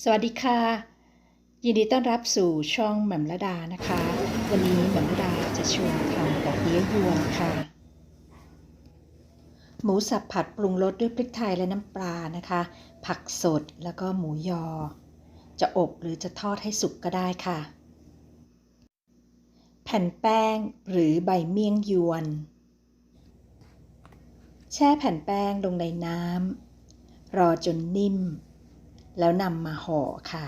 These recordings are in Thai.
สวัสดีค่ะ ยินดีต้อนรับสู่ช่องแหม่มระดานะคะ วันนี้แหม่มระดาจะชวนทำดอกเบี้ยยวนค่ะ หมูสับผัดปรุงรสด้วยพริกไทยและน้ำปลานะคะ ผักสดแล้วก็หมูยอ จะอบหรือจะทอดให้สุกก็ได้ค่ะ แผ่นแป้งหรือใบเมี่ยงยวน แช่แผ่นแป้งลงในน้ำรอจนนิ่ม แล้วนำมาห่อค่ะ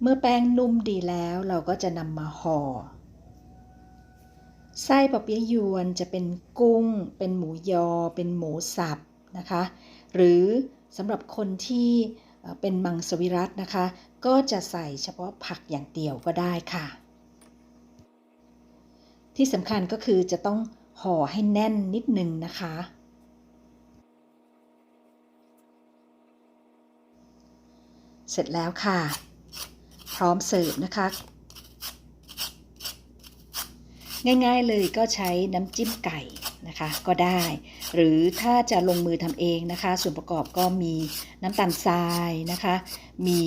เมื่อแป้งนุ่มดีแล้วเราก็จะนำมาห่อ ไส้ปอเปี๊ยะยวนจะเป็นกุ้ง เป็นหมูยอ เป็นหมูสับนะคะ หรือสำหรับคนที่เอ่อเป็นมังสวิรัตนะคะ ก็จะใส่เฉพาะผักอย่างเดียวก็ได้ค่ะ ที่สำคัญก็คือจะต้อง ห่อให้แน่นนิดนึงนะคะ เสร็จแล้วค่ะ พร้อมเสิร์ฟนะคะ ง่าย ๆเลยก็ใช้น้ำจิ้มไก่นะคะก็ได้ หรือถ้าจะลงมือทำเองนะคะ ส่วนประกอบก็มีน้ำตาลทรายนะคะ มี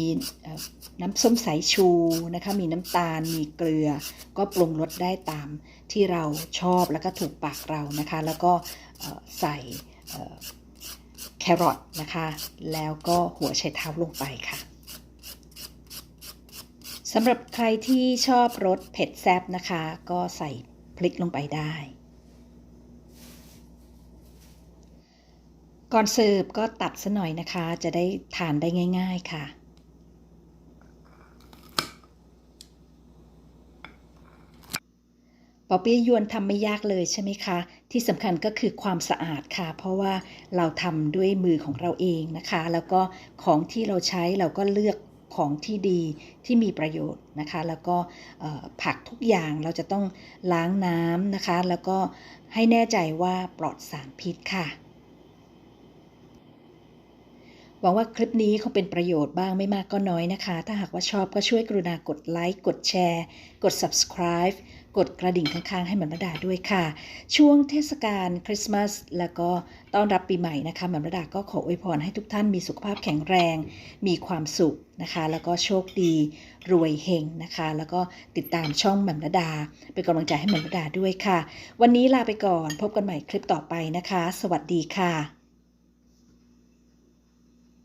น้ำส้มสายชูนะคะ มีน้ำตาลมีเกลือ ก็ปรุงรสได้ตามที่เราชอบแล้วก็ถูกปากเรานะคะ แล้วก็ใส่แครอทนะคะ แล้วก็หัวไชเท้าลงไปค่ะ สำหรับใครที่ชอบรสเผ็ดแซ่บนะคะ ก็ใส่พริกลงไปได้ ก่อนเสิร์ฟก็ตัดซะหน่อยนะคะ จะได้ทานได้ง่าย ๆค่ะ ปอเปี๊ยยวนทำไม่ยากเลยใช่ไหมคะ ที่สำคัญก็คือความสะอาดค่ะ เพราะว่าเราทำด้วยมือของเราเองนะคะ แล้วก็ของที่เราใช้เราก็เลือก ของที่ดีที่มีประโยชน์นะคะ แล้วก็ผักทุกอย่างเราจะต้องล้างน้ำนะคะ แล้วก็ให้แน่ใจว่าปลอดสารพิษค่ะ หวังว่าคลิปนี้คงเป็นประโยชน์บ้างไม่มากก็น้อยนะคะ ถ้าหากว่าชอบก็ช่วยกรุณากดไลค์ กดแชร์ กด subscribe กดกระดิ่งข้างๆ ให้หมือนมดาด้วยค่ะ ช่วงเทศกาลคริสต์มาสแล้วก็ต้อนรับปีใหม่นะคะหมือนมดาก็ขออวยพรให้ทุกท่านมีสุขภาพแข็งแรง มีความสุขนะคะ แล้วก็โชคดี รวยเฮงนะคะ แล้วก็ติดตามช่องแหม่มระดาเป็นกำลังใจให้แหม่มระดาด้วยค่ะ วันนี้ลาไปก่อนพบกันใหม่คลิปต่อไปนะคะ สวัสดีค่ะ